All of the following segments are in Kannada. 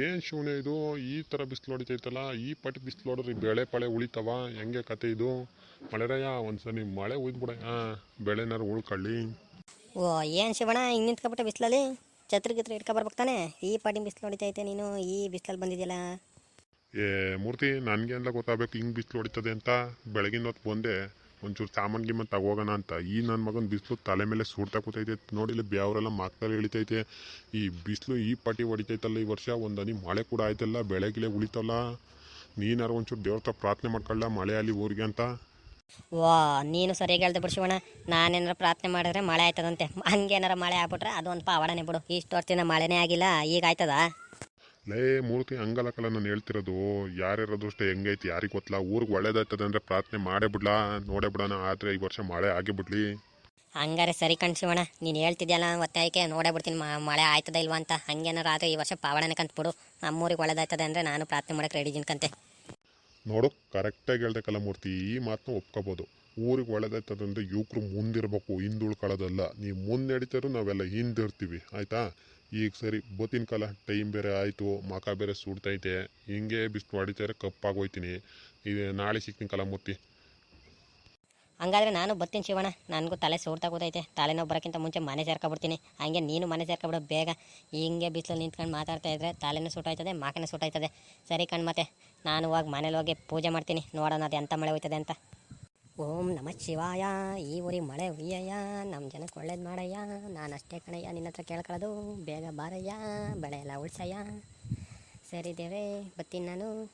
ಏನು ಶಿವನೇ ಇದು? ಈ ಥರ ಬಿಸಿಲು ಹೊಡಿತೈತಲ್ಲ ಈ ಪಟ್ಟು ಬಿಸಿಲು ಹೊಡೆದ್ರೆ ಬೆಳೆ ಪಳೆ ಉಳಿತಾವ? ಹೆಂಗೆ ಕತೆ ಇದು? ಮಳೆರಾಯ ಒಂದ್ಸರಿ ಮಳೆ ಉಯ್ದ್ಬಿಡ ಹಾಂ ಬೆಳೆನಾರು ಉಳ್ಕೊಳ್ಳಿ. ಓ ಏನು ಶಿವಣ ಹಿಂಗೆ ನಿಂತ್ಕೊಬಿಟ್ಟೆ ಬಿಸಿಲಲ್ಲಿ? ಛತ್ರಿ ಗಿತ್ರಿ ಇಟ್ಕೊ ಬರ್ಬೇಕು ತಾನೆ? ಈ ಪಾಟಿ ಬಿಸಿಲು ಹೊಡಿತೈತೆ ನೀನು ಈ ಬಿಸಿಲಲ್ಲಿ ಬಂದಿದ್ಯಲ್ಲ? ಏ ಮೂರ್ತಿ ನನಗೆ ಎಲ್ಲ ಗೊತ್ತಾಗಬೇಕು ಹಿಂಗೆ ಬಿಸಿಲು ಹೊಡಿತದೆ ಅಂತ? ಬೆಳಗಿನ ಹೊತ್ತು ಬಂದೆ. ಒಂಚೂರು ಸಾಮಾನು ಗಿಮ್ಮನ್ ತಗೋಗೋಣ ಅಂತ. ಈ ನನ್ನ ಮಗನ ಬಿಸಿಲು ತಲೆ ಮೇಲೆ ಸುಡ್ತಾ ಕೂತೈತೆ. ನೋಡಿಲ್ಲ ಬೇವರೆಲ್ಲ ಮಕ್ಕಳು ಇಳಿತೈತೆ. ಈ ಬಿಸಿಲು ಈ ಪಟ್ಟಿ ಹೊಡಿತೈತಲ್ಲ, ಈ ವರ್ಷ ಒಂದು ಹನಿ ಮಳೆ ಕೂಡ ಆಯ್ತಲ್ಲ, ಬೆಳೆ ಗಿಳೆ ಉಳಿತಲ್ಲ. ನೀನಾರು ಒಂಚೂರು ದೇವ್ರ ಪ್ರಾರ್ಥನೆ ಮಾಡ್ಕೊಳ್ಳ ಮಳೆ ಅಲ್ಲಿ ಊರಿಗೆ ಅಂತ. ವಾ, ನೀನು ಸರಿಯಾಗಿ ಹೇಳ್ದೆ ಬಿಡು ಶಿವಣ್ಣ. ನಾನೇನಾರ ಪ್ರಾರ್ಥನೆ ಮಾಡಿದ್ರೆ ಮಳೆ ಆಯ್ತದಂತೆ. ಹಂಗೇನಾರ ಮಳೆ ಆಗ್ಬಿಟ್ರೆ ಅದು ಒಂದು ಪಾವಡನೆ ಬಿಡು. ಇಷ್ಟು ವರ್ಷದಿಂದ ಮಳೆನೇ ಆಗಿಲ್ಲ, ಈಗ ಆಯ್ತದ? ಲೇ ಮೂರ್ತಿ ಅಂಗಲಕಲ ನಾನು ಹೇಳ್ತಿರೋದು. ಯಾರ್ಯಾರ ಅದೃಷ್ಟ ಹೆಂಗೈತಿ? ಯಾರಿಗೆ ಗೊತ್ತಲ್ಲ ಊರಿಗೆ ಒಳ್ಳೇದಾಯ್ತದೆ ಅಂದರೆ ಪ್ರಾರ್ಥನೆ ಮಾಡೇ ಬಿಡ್ಲಾ? ನೋಡೇ ಬಿಡೋಣ ಆದರೆ ಈ ವರ್ಷ ಮಳೆ ಆಗಿಬಿಡ್ಲಿ. ಹಂಗಾರೆ ಸರಿ ಕಣ್ ಶಿವಣ್ಣ. ನೀನು ಹೇಳ್ತಿದ್ಯಲ್ಲ ಒತ್ತಾಯಕ್ಕೆ ನೋಡೇ ಬಿಡ್ತೀನಿ. ಮಳೆ ಆಯ್ತದ ಇಲ್ವಾ ಅಂತ. ಹಂಗೇನಾರ ಆದರೆ ಈ ವರ್ಷ ಪಾವಡನೆ ಕಂತ ಬಿಡು. ನಮ್ಮೂರಿಗೆ ಒಳ್ಳೇದಾಯ್ತದೆ ಅಂದರೆ ನಾನು ಪ್ರಾರ್ಥನೆ ಮಾಡಕ್ಕೆ ರೆಡಿ ಕಂತೆ. ನೋಡು ಕರೆಕ್ಟಾಗಿ ಹೇಳ್ದಕ್ಕಲ್ಲ ಮೂರ್ತಿ. ಈ ಮಾತನ್ನ ಒಪ್ಕೋಬೋದು. ಊರಿಗೆ ಒಳ್ಳೇದಾಯ್ತದಂದ್ರೆ ಯುವಕರು ಮುಂದಿರ್ಬೇಕು ಹಿಂದುಳ್ಕೊಳ್ಳೋದಲ್ಲ ನೀವು ಮುಂದೆ ನಡೀತಾರು ನಾವೆಲ್ಲ ಹಿಂದಿರ್ತೀವಿ. ಆಯಿತಾ? ಈಗ ಸರಿ ಬತ್ತಿನ ಕಾಲ ಟೈಮ್ ಬೇರೆ ಆಯಿತು, ಮಕ ಬೇರೆ ಸುಡ್ತೈತೆ, ಹಿಂಗೆ ಬಿಸಿಲು ಹೊಡಿತಾರೆ, ಕಪ್ಪಾಗೋಯ್ತೀನಿ. ಇದು, ನಾಳೆ ಸಿಗ್ತೀನಿ ಕಲ ಮೂರ್ತಿ ಹಂಗಾದ್ರೆ ನಾನು ಬರ್ತೀನಿ ಶಿವಣ್ಣ. ನನಗೂ ತಲೆ ಸೋಡ್ತಾ ಕೂತೈತೆ. ತಲೆನೋವು ಬರೋಕ್ಕಿಂತ ಮುಂಚೆ ಮನೆ ಸೇರ್ಕೊಬಿಡ್ತೀನಿ. ಹಂಗೆ ನೀನು ಮನೆ ಸೇರ್ಕೊಬಿಡು ಬೇಗ. ಹಿಂಗೆ ಬಿಸಿಲಲ್ಲಿ ನಿಂತ್ಕೊಂಡು ಮಾತಾಡ್ತಾ ಇದ್ರೆ ತಲೆನೂ ಸುಟ್ಟಾಯ್ತದೆ ಮಾಕನೂ ಸುಟ್ಟಾಯ್ತದೆ ಸರಿ ಕಣ್ ಮತ್ತೆ, ನಾನು ಹೋಗಿ ಮನೇಲಿ ಹೋಗಿ ಪೂಜೆ ಮಾಡ್ತೀನಿ. ನೋಡೋಣ ಅದು ಎಂಥ ಮಳೆ ಹೋಯ್ತದೆ ಅಂತ. ಓಂ ನಮ ಶಿವಾಯ. ಈ ಊರಿಗೆ ಮಳೆ ಹುಯ್ಯಯ್ಯ. ನಮ್ಮ ಜನಕ್ಕೆ ಒಳ್ಳೇದು ಮಾಡಯ್ಯ. ನಾನು ಅಷ್ಟೇ ಕಣಯ್ಯ. ನಿನ್ನ ಹತ್ರ ಕೇಳ್ಕೊಳ್ಳೋದು ಬೇಗ ಬಾರಯ್ಯ. ಬೆಳೆ ಎಲ್ಲ ಉಳ್ಸಯ್ಯ. ಸರಿ ದೇವೇ ಬತ್ತೀನಿ ನಾನು.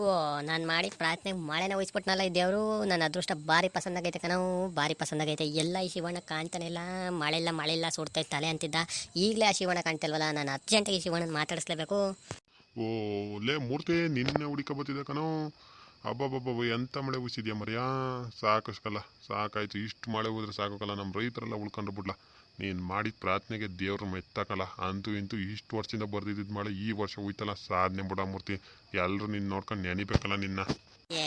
ಓ, ನಾನು ಮಾಡಿ ಪ್ರಾರ್ಥನೆ ಮಳೆನ ವಹಿಸ್ಬಿಟ್ನಲ್ಲ ಈ ದೇವರು. ನನ್ನ ಅದೃಷ್ಟ ಭಾರಿ ಪಸಂದಾಗೈತೆ ಕಣವು ಭಾರಿ ಪಸಂದಾಗೈತೆ ಎಲ್ಲ ಈ ಶಿವಣ್ಣ ಕಾಣ್ತಾನೆ ಇಲ್ಲ. ಮಳೆ ಇಲ್ಲ ಮಳೆ ಇಲ್ಲ ಸುಡ್ತೈತೆ ತಲೆ ಅಂತಿದ್ದ. ಈಗಲೇ ಆ ಶಿವಣ್ಣ ಕಾಣ್ತಿಲ್ವಲ್ಲ? ನಾನು ಅರ್ಜೆಂಟಾಗಿ ಶಿವಣ್ಣನ ಮಾತಾಡಿಸ್ಲೇಬೇಕು. ಓ, ಲೇ ಮೂರ್ತಿ, ನಿನ್ನೆ ಹುಡುಕ ಬತ್ತಿದೆ ಕಣೋ? ಅಬ್ಬಬ್ಬಬ್ಬ ಎಂಥ ಮಳೆ ಉಸಿದ್ಯಾ ಮರ್ಯಾ? ಸಾಕಷ್ಟಲ್ಲ ಸಾಕಾಯ್ತು. ಇಷ್ಟು ಮಳೆ ಹೋದ್ರೆ ಸಾಕೋಕಲ್ಲ ನಮ್ಮ ರೈತರೆಲ್ಲ ಉಳ್ಕೊಂಡು ಬಿಡ್ಲ. ನೀನು ಮಾಡಿದ ಪ್ರಾರ್ಥನೆಗೆ ದೇವ್ರ ಮೆತ್ತಕಲ್ಲ ಅಂತೂ ಇಂತೂ ಇಷ್ಟು ವರ್ಷದಿಂದ ಬರ್ದಿದ್ದ ಮಳೆ ಈ ವರ್ಷ ಹೋಯ್ತಲ್ಲ. ಸಾಧನೆ ಬಿಡ ಮೂರ್ತಿ. ಎಲ್ಲರೂ ನಿನ್ನ ನೋಡ್ಕೊಂಡು ನೆನಿಬೇಕಲ್ಲ ನಿನ್ನ. ಏ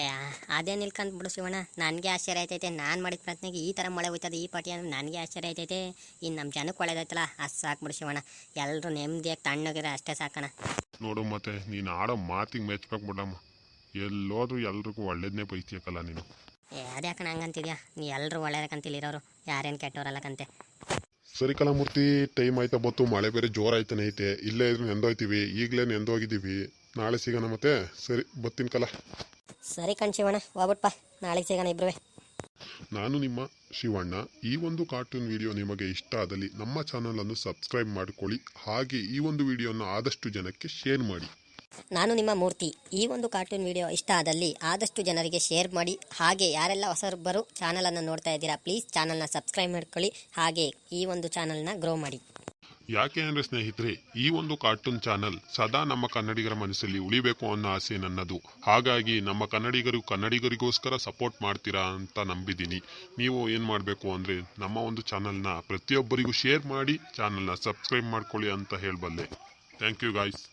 ಅದೇ ನಿಲ್ಕಂತ ಬಿಡು ಶಿವಣ್ಣ. ನನಗೆ ಆಶ್ಚರ್ಯ ಆಯ್ತೈತೆ. ನಾನು ಮಾಡಿದ ಪ್ರಾರ್ಥನೆಗೆ ಈ ಥರ ಮಳೆ ಹೋಯ್ತದೆ ಈ ಪಾಟಿ ಅಂದ್ರೆ ನನಗೆ ಆಶ್ಚರ್ಯ ಆಯ್ತೈತೆ. ಇನ್ನು ನಮ್ಮ ಜನಕ್ಕೆ ಒಳ್ಳೇದಾಯ್ತಲ್ಲ. ಅದು ಸಾಕು ಬಿಡು ಶಿವಣ್ಣ. ಎಲ್ಲರೂ ನೆಮ್ಮದಿಯಾಗಿ ತಣ್ಣಗಿದ್ರೆ ಅಷ್ಟೇ ಸಾಕಣ. ನೋಡು ಮತ್ತೆ ನೀನು ಆಡೋ ಮಾತಿಗೆ ಮೆಚ್ಚಬೇಕು ಬಿಡಮ್ಮ ಎಲ್ಲೋದ್ರೂ ಎಲ್ರಿಗೂ ಒಳ್ಳೇದನ್ನೇ ಬೈತೀಯಕ್ಕಲ್ಲ ನೀನು. ಏ ಅದ್ಯಾಕಣ ಹಂಗಂತಿದ್ಯಾ ನೀ ಎಲ್ಲರೂ ಒಳ್ಳೇದಕ್ಕಂತಿಲ್ಲಿರೋರು ಯಾರೇನು ಕೆಟ್ಟವರಲ್ಲ ಕಂತೆ. ಸರಿ ಕಲಾಮೂರ್ತಿ ಟೈಮ್ ಆಯ್ತಾ ಬತ್ತು ಮಳೆ ಬೇರೆ ಜೋರಾಯ್ತಾನೆ ಐತೆ ಇಲ್ಲೇ ಇದ್ರೆ ನೆಂದೋಯ್ತೀವಿ ಈಗಲೇ ನೆಂದೋಗಿದ್ದೀವಿ. ನಾಳೆ ಸಿಗೋಣ ಮತ್ತೆ? ಸರಿ ಬತ್ತೀನಿ ಕಲ. ಸರಿ ಕಣ್ ಶಿವಣ್ಣ ಹೋಗ್ಬಿಟ್ಪ. ನಾಳೆ ಸಿಗೋಣ ಇಬ್ರುವೆ. ನಾನು ನಿಮ್ಮ ಶಿವಣ್ಣ. ಈ ಒಂದು ಕಾರ್ಟೂನ್ ವಿಡಿಯೋ ನಿಮಗೆ ಇಷ್ಟ ಆದಲ್ಲಿ ನಮ್ಮ ಚಾನಲನ್ನು ಸಬ್ಸ್ಕ್ರೈಬ್ ಮಾಡಿಕೊಳ್ಳಿ. ಹಾಗೆ ಈ ಒಂದು ವಿಡಿಯೋನ ಆದಷ್ಟು ಜನಕ್ಕೆ ಶೇರ್ ಮಾಡಿ. ನಾನು ನಿಮ್ಮ ಮೂರ್ತಿ. ಈ ಒಂದು ಕಾರ್ಟೂನ್ ವಿಡಿಯೋ ಇಷ್ಟ ಆದಲ್ಲಿ ಆದಷ್ಟು ಜನರಿಗೆ ಶೇರ್ ಮಾಡಿ, ಹಾಗೆ ಯಾರೆಲ್ಲ ಹೊಸಬರು ಚಾನಲನ್ನು ನೋಡ್ತಾ ಇದ್ದೀರಾ ಪ್ಲೀಸ್ ಚಾನಲ್ನ ಸಬ್ಸ್ಕ್ರೈಬ್ ಮಾಡ್ಕೊಳ್ಳಿ, ಹಾಗೆ ಈ ಒಂದು ಚಾನಲ್ನ ಗ್ರೋ ಮಾಡಿ. ಯಾಕೆ ಅಂದರೆ ಸ್ನೇಹಿತರೆ, ಈ ಒಂದು ಕಾರ್ಟೂನ್ ಚಾನಲ್ ಸದಾ ನಮ್ಮ ಕನ್ನಡಿಗರ ಮನಸ್ಸಲ್ಲಿ ಉಳಿಬೇಕು ಅನ್ನೋ ಆಸೆ ನನ್ನದು. ಹಾಗಾಗಿ ನಮ್ಮ ಕನ್ನಡಿಗರು ಕನ್ನಡಿಗರಿಗೋಸ್ಕರ ಸಪೋರ್ಟ್ ಮಾಡ್ತೀರಾ ಅಂತ ನಂಬಿದ್ದೀನಿ. ನೀವು ಏನು ಮಾಡಬೇಕು ಅಂದರೆ ನಮ್ಮ ಒಂದು ಚಾನಲ್ನ ಪ್ರತಿಯೊಬ್ಬರಿಗೂ ಶೇರ್ ಮಾಡಿ ಚಾನಲ್ನ ಸಬ್ಸ್ಕ್ರೈಬ್ ಮಾಡ್ಕೊಳ್ಳಿ ಅಂತ ಹೇಳಬಲ್ಲೆ. Thank you guys